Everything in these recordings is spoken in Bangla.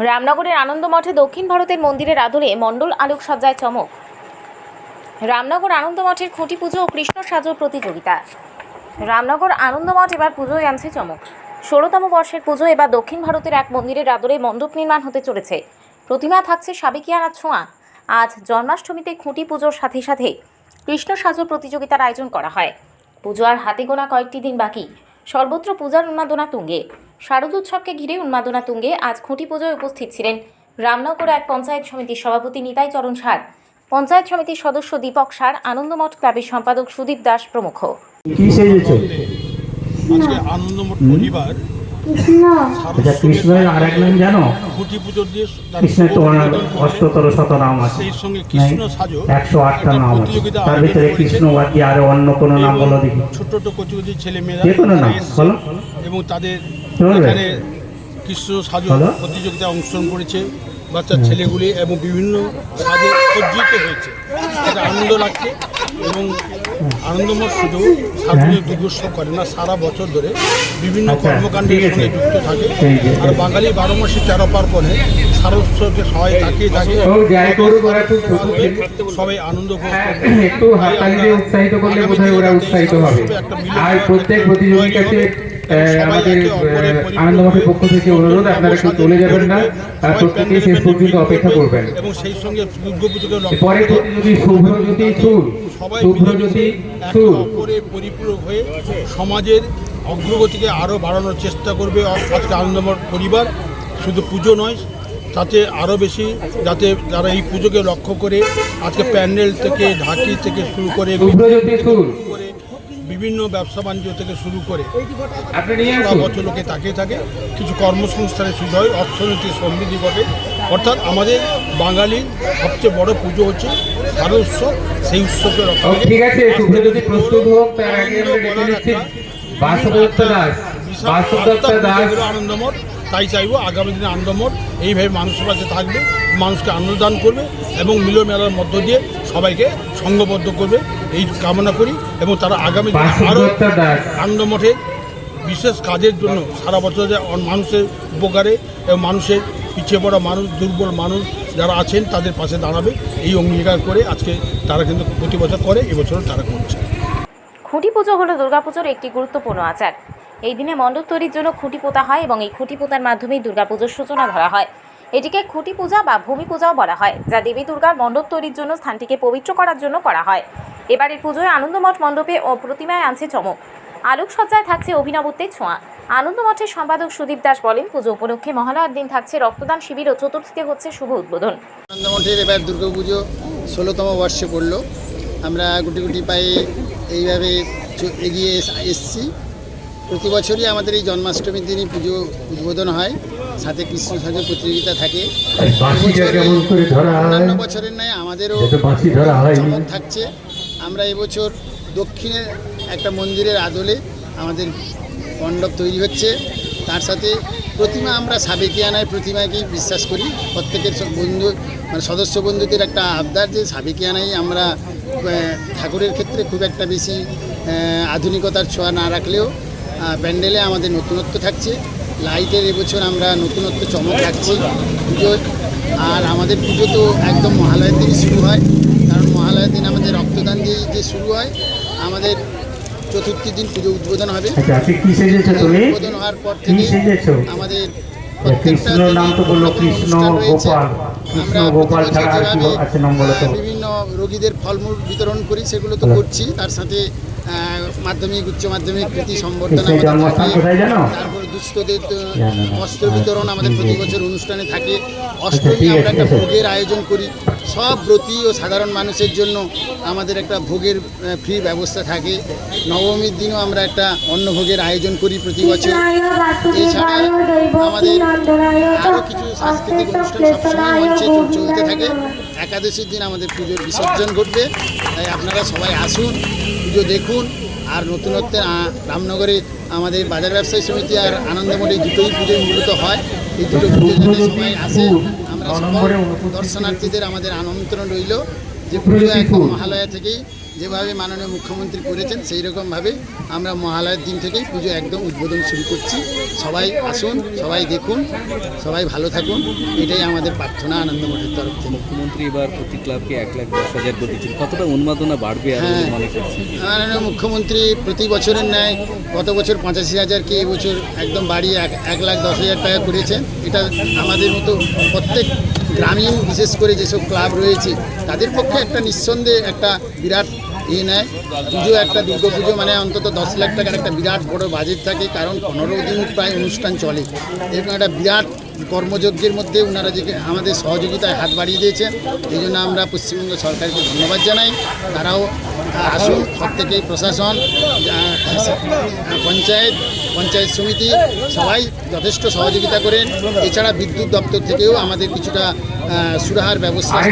রামনগরের আনন্দমঠে দক্ষিণ ভারতের মন্দিরের আদলে মণ্ডল আলোকসজ্জায় চমক। রামনগর আনন্দমঠের খুঁটি পুজো ও কৃষ্ণ সাজো প্রতিযোগিতা। রামনগর আনন্দমঠ এবার পুজোয় আনছে চমক। ষোলোতম বর্ষের পুজো এবার দক্ষিণ ভারতের এক মন্দিরের আদলে মণ্ডপ নির্মাণ হতে চলেছে। প্রতিমা থাকছে সাবেকিয়ানা ছোঁয়া। আজ জন্মাষ্টমীতে খুঁটি পুজোর সাথে সাথে কৃষ্ণ সাজো প্রতিযোগিতার আয়োজন করা হয়। পুজো আর হাতে গোনা কয়েকটি দিন বাকি। সর্বত্র পূজার উন্মাদনা তুঙ্গে। শারদ উৎসবকে ঘিরে উন্মাদনা তুঙ্গে আজ খুঁটি পুজোয় উপস্থিত ছিলেন রামনগর এক পঞ্চায়েত সমিতির সভাপতি নিতাই চরণ সার। পঞ্চায়েত সমিতির সদস্য দীপক সার আনন্দমঠ ক্লাবের সম্পাদক সুদীপ দাস প্রমুখ। আজকে আনন্দমঠ পরিবার কৃষ্ণ। আচ্ছা কৃষ্ণের আর এক নাম জানো? খুঁটি পুজো দিয়ে তার কৃষ্ণের তো অষ্টতর শত নাম আছে। সেই সঙ্গে কৃষ্ণ সাজো। একশো আটটা নাম আছে। তার ভিতরে কৃষ্ণ বাকি আরও অন্য কোনো নাম বলো দেখি। ছোট ছোট কচি কচি ছেলে মেয়েরা যে কোনো নাম, বলো। এবং তাদের। এখানে কৃষ্ণ সাজো। প্রতিযোগিতায় অংশগ্রহণ করেছে বাচ্চা ছেলেগুলি এবং বিভিন্ন সাজে সজ্জিত হয়েছে। এটা আনন্দ লাগছে এবং আনন্দময় শুধু সার্বজনিক দুর্গোৎসব করে না সারা বছর ধরে বিভিন্ন হ্যাঁ। আচ্ছা, কর্মকাণ্ডের সঙ্গে যুক্ত থাকে। আর বাঙালি বারো মাসে তেরো পার্বণে সারস্বতকে সবাই তাকিয়ে থাকে। হয়ে সবাই আনন্দ হ্যাঁ, একটা মিলন আমাদের আনন্দমঠের পক্ষ থেকে অনুরোধ আপনারা কেউ চলে যাবেন না শেষ পর্যন্ত অপেক্ষা করবেন। এবং সেই সঙ্গে পরে প্রতিযোগী শুভ্রজ্যোতি সুর শুভ্রজ্যোতি সুর পরিপূরক হয়ে সমাজের অগ্রগতিকে আরও বাড়ানোর চেষ্টা করবে আজকে আনন্দময় পরিবার। শুধু পুজো নয় তাতে আরও বেশি যাতে যারা এই পুজোকে লক্ষ্য করে আজকে প্যান্ডেল থেকে ঢাকি থেকে শুরু করে শুভ্রজ্যোতি সুর করে বিভিন্ন ব্যবসা বাণিজ্য থেকে শুরু করে বছর লোকে তাকিয়ে থাকে। কিছু কর্মসংস্থানের সুযোগ হয় অর্থনৈতিক সমৃদ্ধি ঘটে। অর্থাৎ আমাদের বাঙালির সবচেয়ে বড় পুজো হচ্ছে শারদ উৎসব। সেই উৎসবকে রক্ষা ও, তাই চাইব আগামী দিনে আনন্দমঠ এইভাবে মানুষের কাছে থাকবে মানুষকে আনন্দদান করবে এবং মিলনমেলার মধ্য দিয়ে সবাইকে সঙ্গবদ্ধ করবে এই কামনা করি এবং তারা আগামী দিনে আরও আনন্দমঠে বিশেষ কাজের জন্য সারা বছর যে মানুষের উপকারে এবং মানুষের পিছিয়ে পড়া মানুষ দুর্বল মানুষ যারা আছেন তাদের পাশে দাঁড়াবে। এই অঙ্গীকার করে আজকে তারা কিন্তু প্রতি বছর করে এবছরও তারা করছে। খুঁটি পুজো হলো দুর্গাপুজোর একটি গুরুত্বপূর্ণ আচার। এই দিনে মণ্ডপ তৈরির জন্য খুঁটি পোতা হয় এবং এই খুঁটি পোতার মাধ্যমেই দুর্গাপুজোর সূচনা ধরা হয়। এটিকে খুঁটি পূজা বা ভূমি পূজাও বলা হয়, যা দেবী দুর্গার মণ্ডপ তৈরির জন্য স্থানটিকে পবিত্র করার জন্য করা হয়। এবারের পুজোয় আনন্দমঠ মণ্ডপে ও প্রতিমায় আনছে চমক। আলোকসজ্জায় থাকছে অভিনবত্বের ছোঁয়া। আনন্দমঠের সম্পাদক সুদীপ দাস বলেন, পুজো উপলক্ষে মহালয়ার দিন থাকছে রক্তদান শিবির ও চতুর্থীতে হচ্ছে শুভ উদ্বোধন। আনন্দমঠের এবার দুর্গাপুজো ষোলোতম বর্ষে পড়ল। আমরা গুটি গুটি পায়ে এইভাবে এগিয়ে এস- এসছি। প্রতি বছরই আমাদের এই জন্মাষ্টমীর দিনই পুজো উদ্বোধন হয়। সাথে কৃষ্ণ সাজের প্রতিযোগিতা থাকে। অন্যান্য বছরের ন্যায় আমাদেরও চমক থাকছে। আমরা এবছর দক্ষিণের একটা মন্দিরের আদলে আমাদের মণ্ডপ তৈরি হচ্ছে। তার সাথে প্রতিমা আমরা সাবেকিয়ানায় প্রতিমাকেই বিশ্বাস করি। প্রত্যেকের বন্ধু মানে সদস্য বন্ধুদের একটা আবদার যে সাবেকিয়ানাই আমরা ঠাকুরের ক্ষেত্রে খুব একটা বেশি আধুনিকতার ছোঁয়া না রাখলেও প্যান্ডেলে আমাদের নতুনত্ব থাকছে। লাইটের এবছর আমরা নতুনত্ব চমক রাখছি। পুজোর আর আমাদের পুজো তো একদম মহালয়ের দিনই শুরু হয়। কারণ মহালয়ের দিন আমাদের রক্তদান দিয়ে যে শুরু হয় আমাদের চতুর্থী দিন পুজো উদ্বোধন হবে। আচ্ছা উদ্বোধন হওয়ার পর থেকে আমাদের কৃষ্ণ নাম তো বলল কৃষ্ণ গোপাল কৃষ্ণ গোপাল ছাড়া আর কি আছে নাম বলো তো। বিভিন্ন রোগীদের ফলমূল বিতরণ করি সেগুলো তো করছি। তার সাথে মাধ্যমিক উচ্চ মাধ্যমিক কৃতি সম্বর্ধনা। তারপর দুস্থদের তো জানো বিতরণ আমাদের প্রতি বছর অনুষ্ঠানে থাকে। অষ্টমী ঠিক আমরা একটা ভোগের আয়োজন করি। সব ব্রতী ও সাধারণ মানুষের জন্য আমাদের একটা ভোগের ফ্রি ব্যবস্থা থাকে। নবমীর দিনও আমরা একটা অন্নভোগের আয়োজন করি প্রতি বছর। এছাড়া আমাদের আরও কিছু সাংস্কৃতিক অনুষ্ঠান সবসময় মঞ্চে চল- চলতে থাকে। একাদশীর দিন আমাদের পুজোর বিসর্জন ঘটবে, তাই আপনারা সবাই আসুন, পুজো দেখুন, আর নতুনত্বের রামনগরে আমাদের বাজার ব্যবসায়ী সমিতি আর আনন্দমঠে দুটোই পুজো মূলত হয়। এই দুটো পুজো যাতে সবাই আসে, আমরা দর্শনার্থীদের আমাদের আমন্ত্রণ রইল যে পুজো এখন মহালয়া থেকেই যেভাবে মাননীয় মুখ্যমন্ত্রী করেছেন সেই রকমভাবে আমরা মহালয়ের দিন থেকেই পুজো একদম উদ্বোধন শুরু করছি। সবাই আসুন সবাই দেখুন সবাই ভালো থাকুন। এটাই আমাদের প্রার্থনা আনন্দমঠের তরফ থেকে। মুখ্যমন্ত্রী এবার প্রতি ক্লাবকে এক লাখ দশ হাজার করে দিচ্ছেন। কতটা উন্মাদনা বাড়বে হ্যাঁ। মাননীয় মুখ্যমন্ত্রী প্রতি বছরের ন্যায় গত বছর পঁচাশি হাজারকে এবছর একদম বাড়িয়ে এক এক লাখ দশ হাজার টাকা করেছেন এটা আমাদের মতো প্রত্যেক গ্রামীণ বিশেষ করে যেসব ক্লাব রয়েছে তাদের পক্ষে একটা নিঃসন্দেহে একটা বিরাট ইয়ে নেয়। পুজো একটা দুর্গা পুজো মানে অন্তত দশ লাখ টাকার একটা বিরাট বড় বাজেট থাকে, কারণ পনেরো দিন প্রায় অনুষ্ঠান চলে। এরকম একটা বিরাট কর্মযজ্ঞের মধ্যে ওনারা যে আমাদের সহযোগিতায় হাত বাড়িয়ে দিয়েছেন। এই জন্য আমরা পশ্চিমবঙ্গ সরকারকে ধন্যবাদ জানাই। তারাও আসুন প্রত্যেকেই প্রশাসন পঞ্চায়েত পঞ্চায়েত সমিতি সবাই যথেষ্ট সহযোগিতা করেন। এছাড়া বিদ্যুৎ দপ্তর থেকেও আমাদের কিছুটা সুরাহার ব্যবস্থা। আমি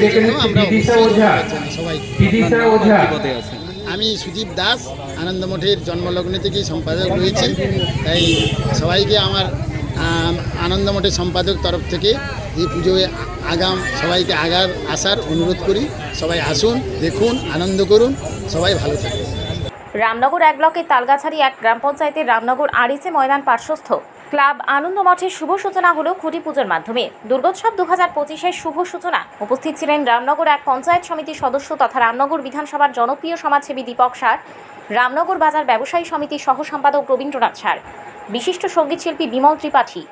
সেজন্য আমরা সবাই আমি সুদীপ দাস আনন্দমঠের জন্মলগ্নে থেকেই সম্পাদক রয়েছি। তাই সবাইকে আমার আম, আনন্দমঠের সম্পাদক তরফ থেকে এই পুজোয় আগাম, সবাইকে আগার আসার অনুরোধ করি। সবাই আসুন, দেখুন, আনন্দ করুন, সবাই ভালো থাকুন। রামনগর এক ব্লকের তালগাছাড়ি এক গ্রাম পঞ্চায়েতের রামনগর আরিসে ময়দান পার্শ্বস্থ ক্লাব আনন্দ মঠের শুভ সূচনা হলো খুঁটি পুজোর মাধ্যমে। দুর্গোৎসব দু হাজার পঁচিশের শুভ সূচনা। উপস্থিত ছিলেন রামনগর এক পঞ্চায়েত সমিতির সদস্য তথা রামনগর বিধানসভার জনপ্রিয় সমাজসেবী দীপক সার, রামনগর বাজার ব্যবসায়ী সমিতির সহ সম্পাদক রবীন্দ্রনাথ সার। বিশিষ্ট সংগীত শিল্পী বিমল ত্রিপাঠী।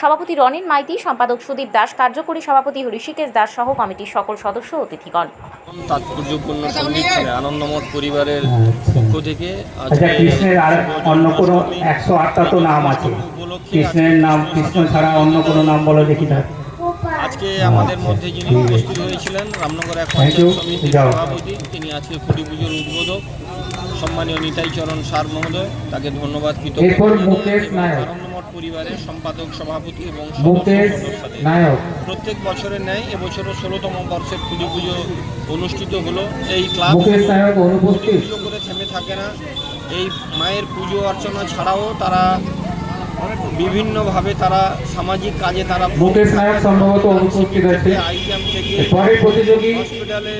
সভাপতি রনিন মাইতি সম্পাদক সুদীপ দাস কার্যকরী সভাপতি ঋষিকেশ দাস সহ কমিটির সকল সদস্য অতিথিগণ। তাৎপর্যপূর্ণ সংগীত আনন্দমঠ পরিবারের পক্ষ থেকে আচ্ছা কৃষ্ণের আর অন্য কোনো একশো আটটা তো নাম আছে। কৃষ্ণের নাম কৃষ্ণ ছাড়া অন্য কোনো নাম বলো দেখি না আজকে আমাদের মধ্যে যিনি উপস্থিত হয়েছিলেন রামনগর এক পঞ্চায়েত সমিতির সভাপতি তিনি আজকে খুঁটি পুজোর উদ্বোধক। সম্মানীয় নিতাই চরণ সার মহোদয় তাকে ধন্যবাদ কৃতজ্ঞতা পরিবারের সম্পাদক সভাপতি এবং প্রত্যেক বছরের ন্যায় এবছরও ষোলোতম বর্ষের খুঁটি পুজো অনুষ্ঠিত হলো। এই ক্লাব পুজো করে থেমে থাকে না। এই মায়ের পুজো অর্চনা ছাড়াও তারা বিভিন্নভাবে তারা সামাজিক কাজে তারা মুকেশ নায়ক সম্ভবত অনুপস্থিত আছে। পরের প্রতিযোগী হসপিটালে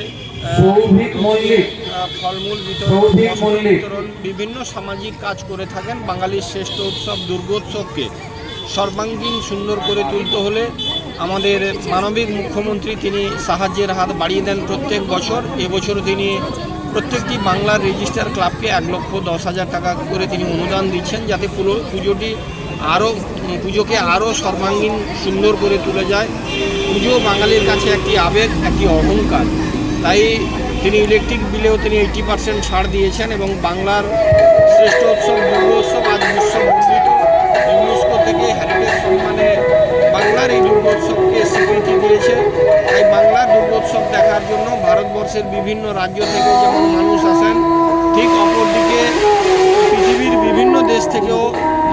সৌভিক মল্লিক। ফলমূল বিতরণ সৌভিক মল্লিক। বিতরণ বিভিন্ন সামাজিক কাজ করে থাকেন বাঙালির শ্রেষ্ঠ উৎসব দুর্গোৎসবকে। সর্বাঙ্গীন সুন্দর করে তুলতে হলে আমাদের মানবিক মুখ্যমন্ত্রী তিনি সাহায্যের হাত বাড়িয়ে দেন প্রত্যেক বছর। এবছর তিনি প্রত্যেকটি বাংলার রেজিস্টার ক্লাবকে এক লক্ষ দশ হাজার টাকা করে তিনি অনুদান দিচ্ছেন যাতে পুরো পুজোটি আরও পুজোকে আরও সর্বাঙ্গীন, সুন্দর করে তুলে যায়। পুজো বাঙালির কাছে একটি আবেগ, একটি অহংকার। তাই তিনি ইলেকট্রিক বিলেও তিনি এইটি পার্সেন্ট ছাড় দিয়েছেন এবং বাংলার শ্রেষ্ঠ উৎসব দুর্গোৎসব আজ বিশ্ব মন্ডিত ইউনেস্কো থেকে হেরিটেজ সম্মানে বাংলার এই দুর্গোৎসবকে স্বীকৃতি দিয়েছে। তাই বাংলার দুর্গোৎসব দেখার জন্য ভারতবর্ষের বিভিন্ন রাজ্য থেকে যেমন মানুষ আসেন, ঠিক অপরদিকে পৃথিবীর বিভিন্ন দেশ থেকেও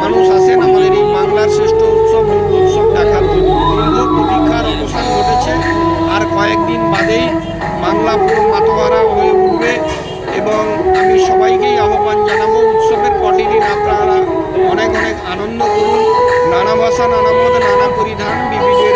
মানুষ আসেন আমাদের এই বাংলার শ্রেষ্ঠ উৎসব দুর্গোৎসব দেখার প্রতীক্ষার অবসান ঘটেছে, আর কয়েকদিন বাদেই বাংলা পুরো মাতোয়ারা হয়ে উঠবে এবং আমি সবাইকেই আহ্বান জানাব উৎসবের কটি দিন আপনারা অনেক অনেক আনন্দ করুন। নানা ভাষা, নানা মত, নানা পরিধান বিবিধের